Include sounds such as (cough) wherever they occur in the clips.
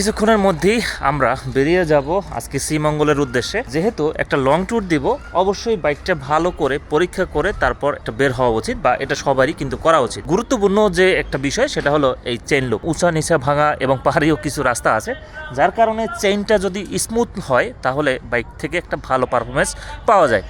কিছুক্ষণের মধ্যেই আমরা বেরিয়ে যাব আজকে শ্রীমঙ্গলের উদ্দেশ্যে। যেহেতু একটা লং ট্যুর দিব, অবশ্যই বাইকটা ভালো করে পরীক্ষা করে তারপর একটা বের হওয়া উচিত বা এটা সবারই কিন্তু করা উচিত। গুরুত্বপূর্ণ যে একটা বিষয়, সেটা হলো এই চেইন লুপ উঁচা, নিচা, ভাঙা এবং পাহাড়িও কিছু রাস্তা আছে, যার কারণে চেইনটা যদি স্মুথ হয়, তাহলে বাইক থেকে একটা ভালো পারফরমেন্স পাওয়া যায়।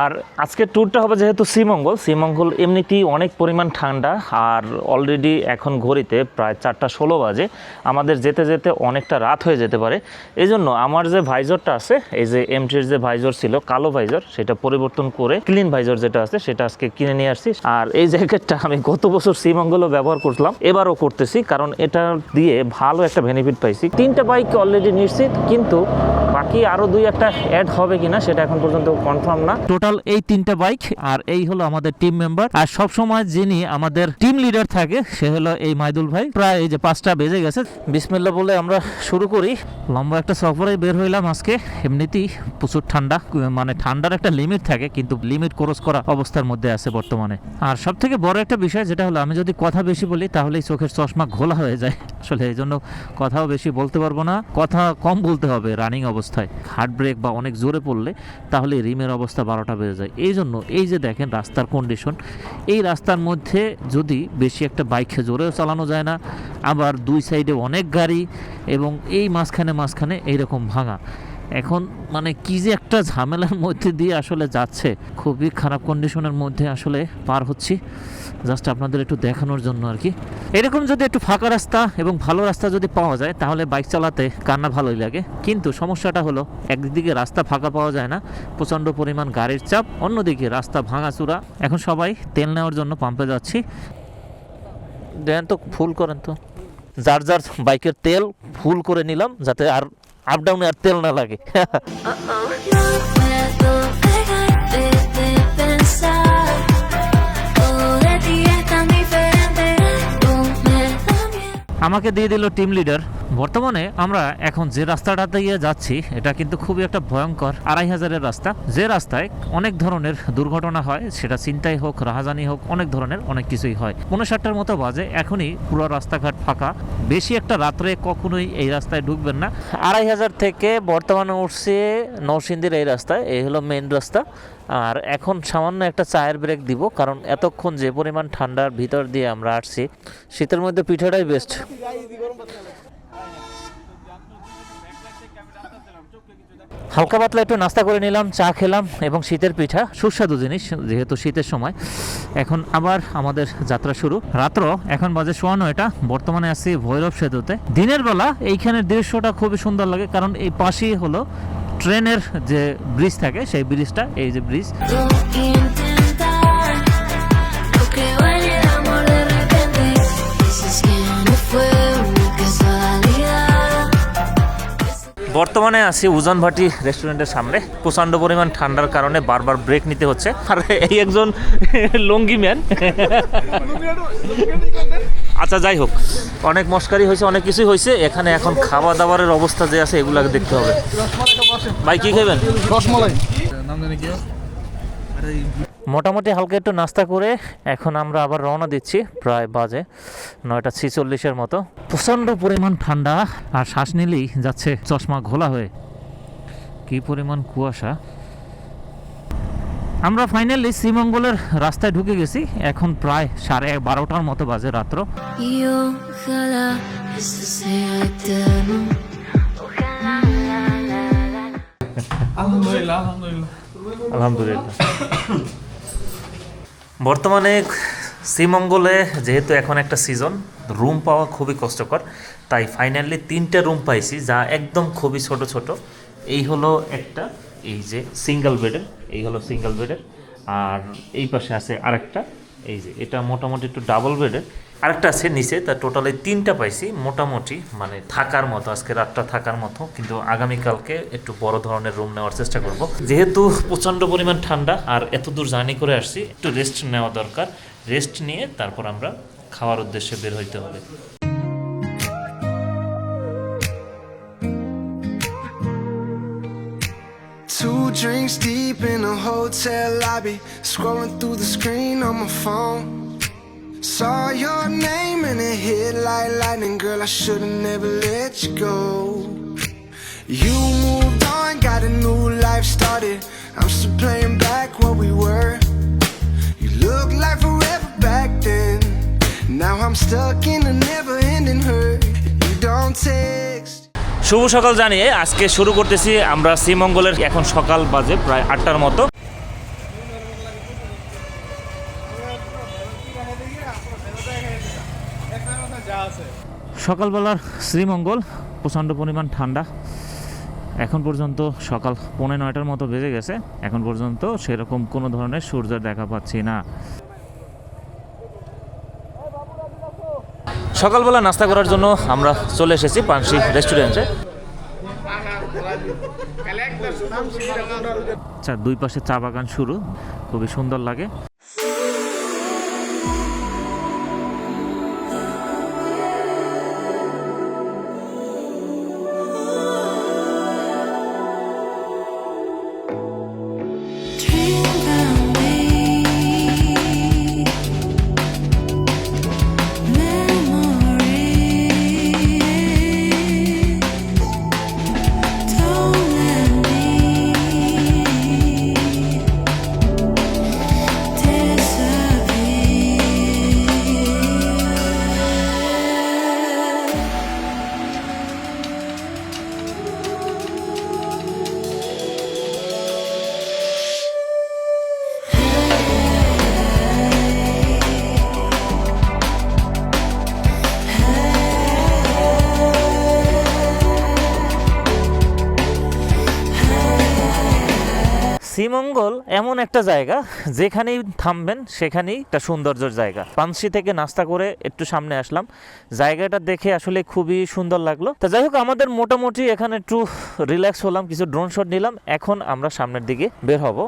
আর আজকের ট্যুরটা হবে যেহেতু শ্রীমঙ্গল শ্রীমঙ্গল এমনিতেই অনেক পরিমাণ ঠান্ডা আর অলরেডি এখন ঘড়িতে প্রায় চারটা ষোলো বাজে। আমাদের যেতে যেতে অনেকটা রাত হয়ে যেতে পারে। এই জন্য আমার যে ভাইজরটা আছে, এই যে এমটির যে ভাইজর ছিল, কালো ভাইজর, সেটা পরিবর্তন করে ক্লিন ভাইজর যেটা আছে, সেটা আজকে কিনে নিয়ে আসছি। আর এই জ্যাকেটটা আমি গত বছর শ্রীমঙ্গলও ব্যবহার করলাম এবারও করতেছি, কারণ এটা দিয়ে ভালো একটা বেনিফিট পাইছি। তিনটা বাইক অলরেডি নিশ্চিত, কিন্তু বাকি আরও দুই একটা অ্যাড হবে কিনা, সেটা এখন পর্যন্ত কনফার্ম না। টোটাল এই তিনটা বাইক আর এই হলো আমাদের টিম মেম্বার আর সব সময় যিনি আমাদের টিম লিডার থাকে, সে হলো এই মাইদুল ভাই। প্রায় এই যে পাঁচটা বেজে গেছে। বিসমিল্লা বলে আমরা শুরু করি। লম্বা একটা সফরে বের হইলাম আজকে। এমনিতেই প্রচুর ঠান্ডা মানে ঠান্ডার একটা লিমিট থাকে, কিন্তু লিমিট ক্রস করা অবস্থার মধ্যে আছে বর্তমানে। আর সব থেকে বড় একটা বিষয় যেটা হলো, আমি যদি কথা বেশি বলি, তাহলেই চোখের চশমা ঘোলা হয়ে যায়। আসলে এই জন্য কথাও বেশি বলতে পারব না। কথা কম বলতে হবে রানিং অবস্থায়। হার্ট ব্রেক বা অনেক জোরে পড়লে তাহলে রিমের অবস্থা বারোটা বেড়ে যায়। এই জন্য এই যে দেখেন রাস্তার কন্ডিশন এই রাস্তার মধ্যে যদি বেশি একটা বাইক জোরেও চালানো যায় না, আবার দুই সাইডে অনেক গাড়ি এবং এই মাঝখানে মাঝখানে এইরকম ভাঙা। এখন মানে কি যে একটা ঝামেলার মধ্যে দিয়ে আসলে যাচ্ছে, খুবই খারাপ কন্ডিশনের মধ্যে আসলে পার হচ্ছি। জাস্ট আপনাদের একটু দেখানোর জন্য আর কি। এরকম যদি একটু ফাঁকা রাস্তা এবং ভালো রাস্তা যদি পাওয়া যায়, তাহলে বাইক চালাতে কান্না ভালোই লাগে। কিন্তু সমস্যাটা হলো, একদিকে রাস্তা ফাঁকা পাওয়া যায় না, প্রচণ্ড পরিমাণ গাড়ির চাপ, অন্যদিকে রাস্তা ভাঙাচুরা। এখন সবাই তেল নেওয়ার জন্য পাম্পে যাচ্ছি। দেন তো ফুল করেন তো। যার যার বাইকের তেল ফুল করে নিলাম, যাতে আর আপ ডাউনে আর তেল না লাগে। (laughs) আমাকে দিয়ে দিল টিম লিডার বর্তমানে আমরা এখন যে রাস্তাটাতে গিয়ে যাচ্ছি, এটা কিন্তু খুবই একটা ভয়ঙ্কর আড়াই হাজারের রাস্তা। যে রাস্তায় অনেক ধরনের দুর্ঘটনা হয়, সেটা চিন্তাই হোক, রাহাজানি হোক, অনেক ধরনের, অনেক কিছুই হয়। পনেরো সাতটার মতো বাজে, এখনই পুরো রাস্তাঘাট ফাঁকা। বেশি একটা রাত্রে কখনোই এই রাস্তায় ঢুকবেন না। আড়াই হাজার থেকে বর্তমানে উঠছে নৌসিন্দির এই রাস্তায়, এই হলো মেন রাস্তা। আর এখন সামান্য একটা চায়ের ব্রেক দিব, কারণ এতক্ষণ যে পরিমাণ ঠান্ডার ভিতর দিয়ে আমরা আসছি, শীতের মধ্যে পিঠাটাই বেস্ট হালকা পাতলা একটু নাস্তা করে নিলাম, চা খেলাম, এবং শীতের পিঠা, সুস্বাদু জিনিস, যেহেতু শীতের সময়। এখন আবার আমাদের যাত্রা শুরু। রাত্র, এখন বাজে শোয়ানো এটা বর্তমানে আছি ভৈরব সেতুতে। দিনের বেলা এইখানের দৃশ্যটা খুবই সুন্দর লাগে, কারণ এই পাশেই হলো ট্রেনের যে ব্রিজ থাকে, সেই ব্রিজটা, এই যে ব্রিজ. বর্তমানে আছি উজান ভাটি রেস্টুরেন্টের সামনে। প্রচণ্ড পরিমাণ ঠান্ডার কারণে বারবার ব্রেক নিতে হচ্ছে। আর, এই একজন লঙ্গি ম্যান আচ্ছা যাই হোক। অনেক মস্কারি হয়েছে, অনেক কিছুই হয়েছে। এখানে এখন খাওয়া দাওয়ারের অবস্থা যে আছে এগুলো দেখতে হবে। ভাই কি খাবেন? রসমালাই। নাম জানি কি মোটামুটি হালকা একটু নাস্তা করে এখন আমরা আবার রওনা দিচ্ছি প্রায় বাজে নয়টা ছিচল্লিশের মতো। প্রচণ্ড পরিমাণ ঠান্ডা আর শ্বাস নিলেই যাচ্ছে চশমা ঘোলা হয়ে। কি পরিমাণ কুয়াশা। আমরা ফাইনালি শ্রীমঙ্গলের রাস্তায় ঢুকে গেছি এখন প্রায় সাড়ে বারোটার মতো বাজে রাত্র। আলহামদুলিল্লাহ আলহামদুলিল্লাহ। আলহামদুলিল্লাহ। বর্তমানে শ্রীমঙ্গলে যেহেতু এখন একটা সিজন রুম পাওয়া খুবই কষ্টকর। তাই ফাইনালি তিনটে রুম পাইছি, যা একদম খুবই ছোট ছোট। এই হলো একটা, এই যে সিঙ্গেল বেডের এই হলো সিঙ্গেল বেডের আর এই পাশে আছে আরেকটা, এই যে এটা মোটামুটি একটু ডাবল বেডের আরেকটা আছে নিচে তা টোটালি তিনটা পাইছি মোটামুটি মানে থাকার মতো আজকে রাতটা থাকার মতো কিন্তু আগামীকালকে একটু বড় ধরনের রুম নেওয়ার চেষ্টা করব। যেহেতু প্রচণ্ড পরিমাণ ঠান্ডা আর এত দূর জার্নি করে আসছি একটু রেস্ট নেওয়া দরকার। রেস্ট নিয়ে তারপর আমরা খাওয়ার উদ্দেশ্যে বের হইতে হবে। Two drinks deep in a hotel lobby, scrolling through the screen on my phone. Saw your name and it hit like lightning, girl. I should've never let you go. You moved on, got a new life started. I'm still playing back what we were. You look like forever back then. Now I'm stuck in a never ending hurt. You don't text. শুভ সকাল জানিয়ে আজকে শুরু করতেছি আমরা শ্রীমঙ্গলের এখন সকাল বাজে প্রায় আটটার মতো সকালবেলার শ্রীমঙ্গল, প্রচণ্ড পরিমাণ ঠান্ডা। এখন পর্যন্ত সকাল পৌনে নয়টার মতো বেজে গেছে। এখন পর্যন্ত সেরকম কোনো ধরনের সূর্যের দেখা পাচ্ছি না। সকালবেলা নাস্তা করার জন্য আমরা চলে এসেছি পানসি রেস্টুরেন্টে আচ্ছা দুই পাশে চা বাগান শুরু। খুবই সুন্দর লাগে। শ্রীমঙ্গল এমন একটা জায়গা, যেখানেই থামবেন সেখানেই একটা সৌন্দর্যের জায়গা। পানসি থেকে নাস্তা করে একটু সামনে আসলাম। জায়গাটা দেখে আসলে খুবই সুন্দর লাগল। তা যাই হোক, আমাদের মোটামুটি এখানে একটু রিল্যাক্স হলাম, কিছু ড্রোন শট নিলাম। এখন আমরা সামনের দিকে বের হব।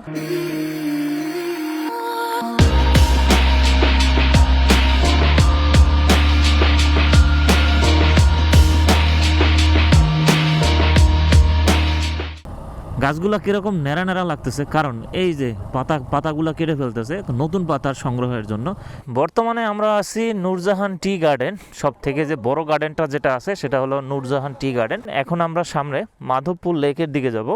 গাছগুলা কীরকম নেড়া নেড়া লাগতেছে? কারণ এই যে পাতা, পাতাগুলো কেটে ফেলতেছে নতুন পাতার সংগ্রহের জন্য। বর্তমানে আমরা আছি নূরজাহান টি গার্ডেন। সব থেকে যে বড় গার্ডেনটা যেটা আছে, সেটা হলো নূরজাহান টি গার্ডেন। এখন আমরা সামনে মাধবপুর লেকের দিকে যাব।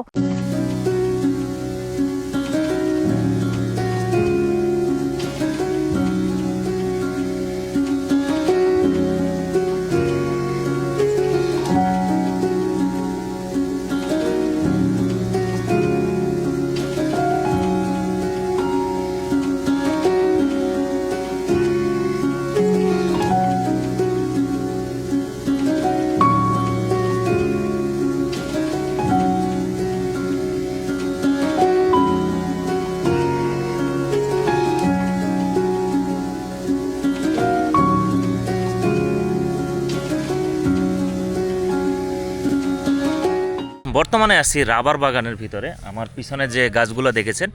বর্তমানে আছি রাবার বাগানের ভিতরে। আমার পিছনে যে গাছগুলো দেখেছেন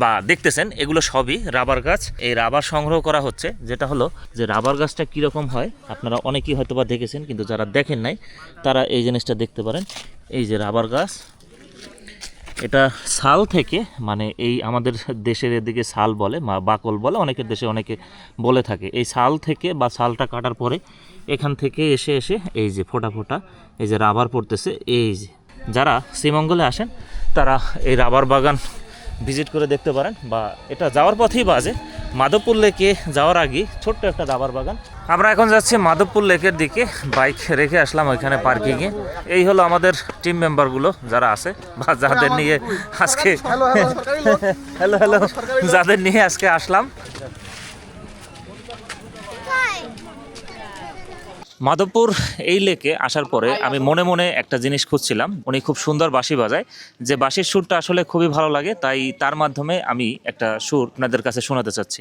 বা দেখতেছেন, এগুলো সবই রাবার গাছ। এই রাবার সংগ্রহ করা হচ্ছে, যেটা হলো যে রাবার গাছটা কীরকম হয়, আপনারা অনেকেই হয়তো বা দেখেছেন, কিন্তু যারা দেখেন নাই, তারা এই জিনিসটা দেখতে পারেন। এই যে রাবার গাছ, এটা শাল থেকে মানে এই আমাদের দেশের এদিকে শাল বলে, বা বাকল বলে, অনেকের দেশে অনেকে বলে থাকে। এই শাল থেকে বা শালটা কাটার পরে এখান থেকে এসে এসে এই যে ফোটা ফোটা, এই যে রাবার পড়তেছে, এই যে যারা শ্রীমঙ্গলে আসেন তারা এই রাবার বাগান ভিজিট করে দেখতে পারেন বা এটা যাওয়ার পথেই বাজে। মাধবপুর লেকে যাওয়ার আগে ছোট্ট একটা রাবার বাগান। আমরা এখন যাচ্ছি মাধবপুর লেকের দিকে বাইক রেখে আসলাম ওইখানে পার্কিংয়ে। এই হলো আমাদের টিম মেম্বারগুলো যারা আছে বা যাদের নিয়ে আজকে হ্যালো হ্যালো যাদের নিয়ে আজকে আসলাম। মাধবপুর এই লেকে আসার পরে আমি মনে মনে একটা জিনিস খুঁজছিলাম। উনি খুব সুন্দর বাঁশি বাজায়। যে বাঁশির সুরটা আসলে খুবই ভালো লাগে, তাই তার মাধ্যমে আমি একটা সুর আপনাদের কাছে শোনাতে চাচ্ছি।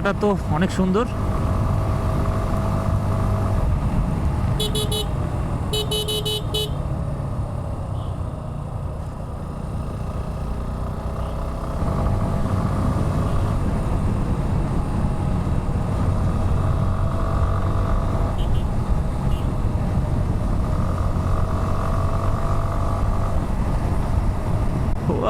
রাস্তাটা তো অনেক সুন্দর।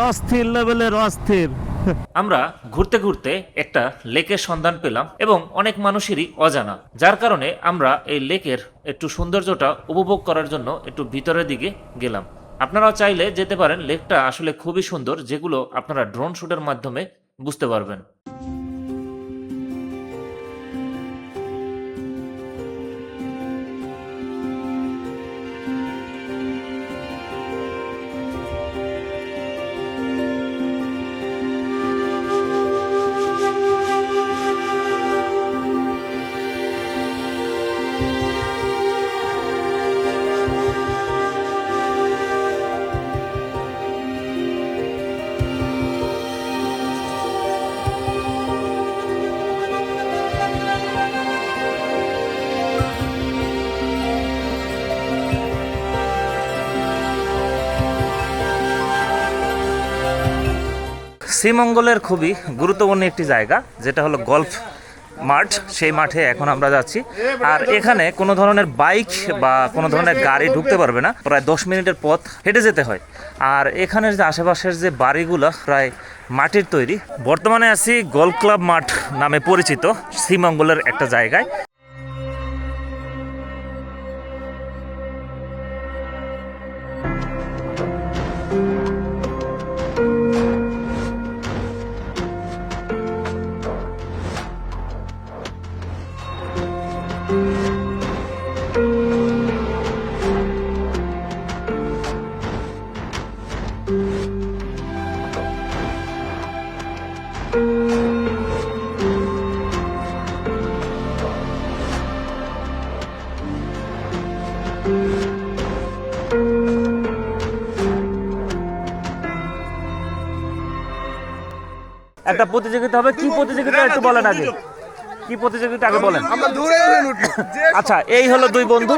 অস্থির লেভেলের অস্থির। (laughs) আমরা ঘুরতে ঘুরতে একটা লেকের সন্ধান পেলাম এবং অনেক মানুষেরই অজানা, যার কারণে আমরা এই লেকের একটু সৌন্দর্যটা উপভোগ করার জন্য একটু ভিতরের দিকে গেলাম। আপনারা চাইলে যেতে পারেন, লেকটা আসলে খুবই সুন্দর, যেগুলো আপনারা ড্রোন শ্যুটের মাধ্যমে বুঝতে পারবেন। শ্রীমঙ্গলের খুবই গুরুত্বপূর্ণ একটি জায়গা, যেটা হলো গল্ফ মাঠ। সেই মাঠে এখন আমরা যাচ্ছি। আর এখানে কোনো ধরনের বাইক বা কোনো ধরনের গাড়ি ঢুকতে পারবে না। প্রায় দশ মিনিটের পথ হেঁটে যেতে হয়। আর এখানের যে আশেপাশের যে বাড়িগুলো, প্রায় মাটির তৈরি। বর্তমানে আছি গল্ফ ক্লাব মাঠ নামে পরিচিত, শ্রীমঙ্গলের একটা জায়গায়। একটা প্রতিযোগিতা হবে কি প্রতিযোগিতা একটু বলেন আগে। কি প্রতিযোগিতা আগে বলেন? আচ্ছা এই হলো দুই বন্ধু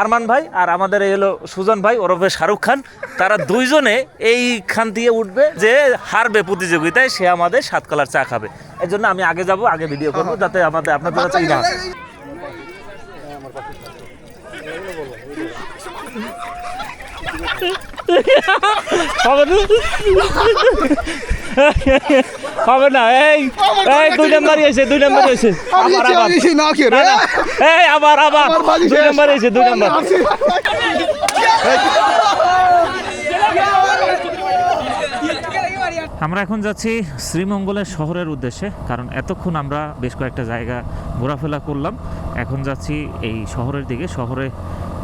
আরমান ভাই আর আমাদের এই হলো সুজন ভাই ওরফে শাহরুখ খান। তারা দুইজনে এইখান দিয়ে উঠবে যে হারবে প্রতিযোগিতায় সে আমাদের সাত কালার চা খাবে। এই জন্য আমি আগে যাব আগে ভিডিও করব যাতে আমাদের আপনাদের কাছে ই না। হয়। (laughs) হবে না? এই এই দুই নাম্বারই এসে দুই নাম্বারই এসে। আবার আবার। না কে রে। এই আবার আবার। দুই নাম্বার এসে দুই নাম্বার। আমরা এখন যাচ্ছি শ্রীমঙ্গলের শহরের উদ্দেশ্যে কারণ এতক্ষণ আমরা বেশ কয়েকটা জায়গা ঘোরাফেরা করলাম। এখন যাচ্ছি এই শহরের দিকে। শহরে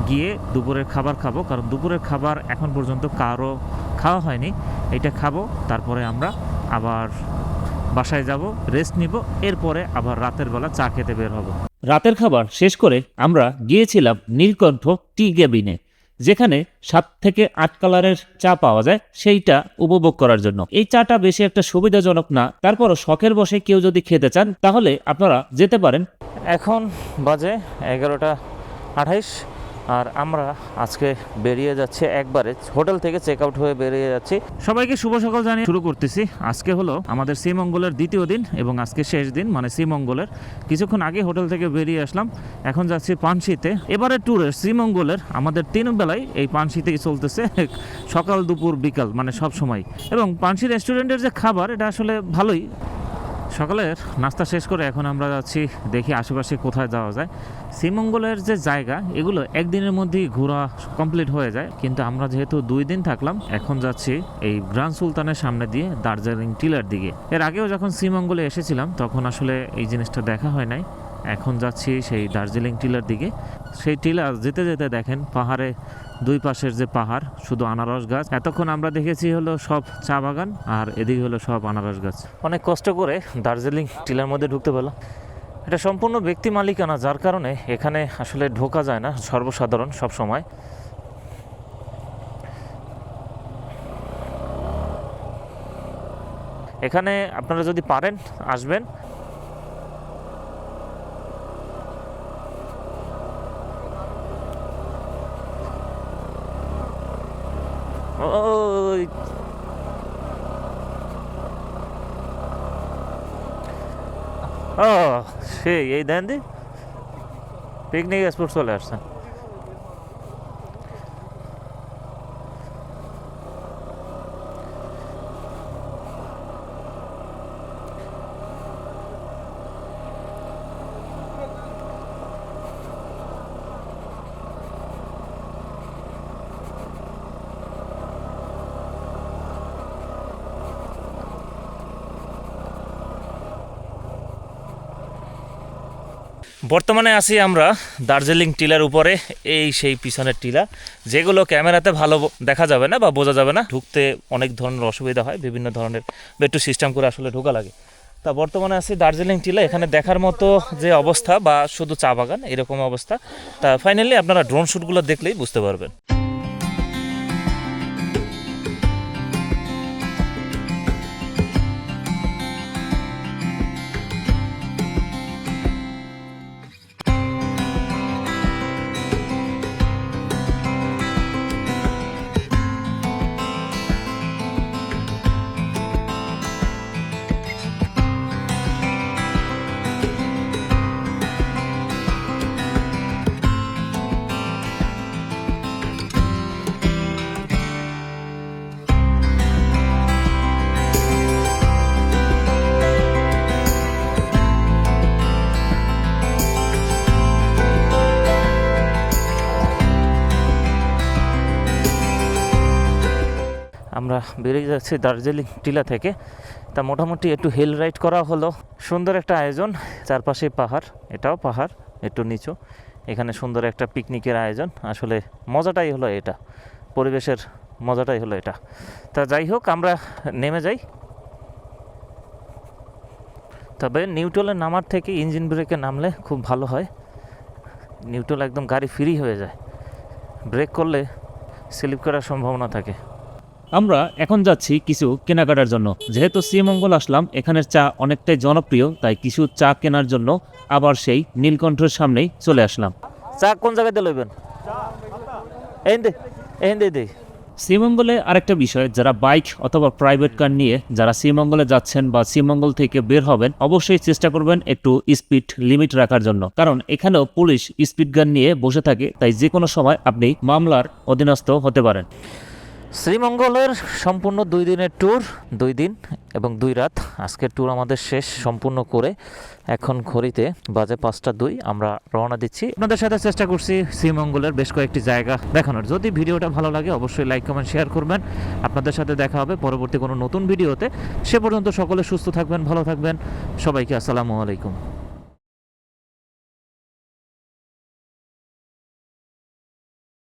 গিয়ে দুপুরের খাবার খাব কারণ দুপুরের খাবার এখন পর্যন্ত কারও খাওয়া হয়নি। এটা খাব, তারপরে আমরা আবার বাসায় যাব রেস্ট নিব, এরপরে আবার রাতের বেলা চা খেতে বের হব। রাতের খাবার শেষ করে আমরা গিয়েছিলাম নীলকণ্ঠ টি কেবিনে যেখানে সাত থেকে আট কালারের চা পাওয়া যায়, সেইটা উপভোগ করার জন্য। এই চাটা বেশি একটা সুবিধাজনক না, তারপরও শখের বসে কেউ যদি খেতে চান, তাহলে আপনারা যেতে পারেন। এখন বাজে এগারোটা আঠাইশ। আর আমরা আজকে বেরিয়ে যাচ্ছি একবারে হোটেল থেকে চেক আউট হয়ে বেরিয়ে যাচ্ছি। সবাইকে শুভ সকাল জানিয়ে শুরু করতেছি। আজকে হলো আমাদের শ্রীমঙ্গলের দ্বিতীয় দিন এবং আজকে শেষ দিন মানে শ্রীমঙ্গলের কিছুক্ষণ আগে হোটেল থেকে বেরিয়ে আসলাম, এখন যাচ্ছি পানশিতে এবারে ট্যুরের শ্রীমঙ্গলের আমাদের তিন বেলায় এই পানশিতেই চলতেছে, সকাল, দুপুর, বিকাল মানে সব সময়। এবং পানশি রেস্টুরেন্টের যে খাবার, এটা আসলে ভালোই। সকালের নাস্তা শেষ করে এখন আমরা যাচ্ছি দেখি আশেপাশে কোথায় যাওয়া যায়। শ্রীমঙ্গলের যে জায়গা, এগুলো একদিনের মধ্যেই ঘোরা কমপ্লিট হয়ে যায়। কিন্তু আমরা যেহেতু দুই দিন থাকলাম, এখন যাচ্ছি এই গ্রান্ড সুলতানের সামনে দিয়ে দার্জিলিং টিলার দিকে। এর আগেও যখন শ্রীমঙ্গলে এসেছিলাম, তখন আসলে এই জিনিসটা দেখা হয় নাই। এখন যাচ্ছি সেই দার্জিলিং টিলার দিকে। সেই টিলার যেতে যেতে দেখেন পাহাড়ে দুই পাশের যে পাহাড়, শুধু আনারস গাছ। এতক্ষণ আমরা দেখেছি হলো সব চা বাগান, আর এদিকে হলো সব আনারস গাছ। অনেক কষ্ট করে দার্জিলিং টিলার মধ্যে ঢুকতে পেলাম এটা সম্পূর্ণ ব্যক্তি মালিকানা, যার কারণে এখানে আসলে ঢোকা যায় না, সর্বসাধারণ সব সময়। এখানে আপনারা যদি পারেন, আসবেন। সেই এই দেন দি পিকনিক বর্তমানে আছি আমরা দার্জিলিং টিলার উপরে, এই সেই পিছনের টিলা, যেগুলো ক্যামেরাতে ভালো দেখা যাবে না বা বোঝা যাবে না। ঢুকতে অনেক ধরনের অসুবিধা হয়, বিভিন্ন ধরনের একটু সিস্টেম করে আসলে ঢোকা লাগে। তা বর্তমানে আছি দার্জিলিং টিলা, এখানে দেখার মতো যে অবস্থা বা শুধু চা বাগান, এরকম অবস্থা। তা ফাইনালি আপনারা ড্রোন শ্যুটগুলো দেখলেই বুঝতে পারবেন। বেরিয়ে যাচ্ছি দার্জিলিং টিলা থেকে। তা মোটামুটি একটু হিল রাইড করা হলো। সুন্দর একটা আয়োজন, চারপাশে পাহাড়, এটাও পাহাড়, একটু নিচু। এখানে সুন্দর একটা পিকনিকের আয়োজন। আসলে মজাটাই হলো এটা। পরিবেশের মজাটাই হলো এটা। তা যাই হোক, আমরা নেমে যাই। তবে নিউট্রলে নামার থেকে ইঞ্জিন ব্রেকে নামলে খুব ভালো হয়। নিউট্রল একদম গাড়ি ফ্রি হয়ে যায়। ব্রেক করলে স্লিপ করার সম্ভাবনা থাকে। আমরা এখন যাচ্ছি কিছু কেনাকাটার জন্য। যেহেতু শ্রীমঙ্গল আসলাম এখানের চা অনেকটাই জনপ্রিয় তাই কিছু চা কেনার জন্য আবার সেই নীলকণ্ঠের সামনেই চলে আসলাম। চা কোন জায়গাতে লইবেন? শ্রীমঙ্গলে আরেকটা বিষয় যারা বাইক অথবা প্রাইভেট কার নিয়ে যারা শ্রীমঙ্গলে যাচ্ছেন বা শ্রীমঙ্গল থেকে বের হবেন অবশ্যই চেষ্টা করবেন একটু স্পিড লিমিট রাখার জন্য। কারণ এখানেও পুলিশ স্পিড গান নিয়ে বসে থাকে তাই যে কোনো সময় আপনি মামলার অধীনস্থ হতে পারেন। শ্রীমঙ্গলের সম্পূর্ণ দুই দিনের ট্যুর দুই দিন এবং দুই রাত। আজকের ট্যুর আমাদের শেষ, সম্পূর্ণ করে এখন ঘড়িতে বাজে পাঁচটা দুই, আমরা রওনা দিচ্ছি। আপনাদের সাথে চেষ্টা করছি শ্রীমঙ্গলের বেশ কয়েকটি জায়গা দেখানোর। যদি ভিডিওটা ভালো লাগে, অবশ্যই লাইক কমেন্ট শেয়ার করবেন। আপনাদের সাথে দেখা হবে পরবর্তী কোনো নতুন ভিডিওতে। সে পর্যন্ত সকলে সুস্থ থাকবেন, ভালো থাকবেন। সবাইকে আসসালামু আলাইকুম।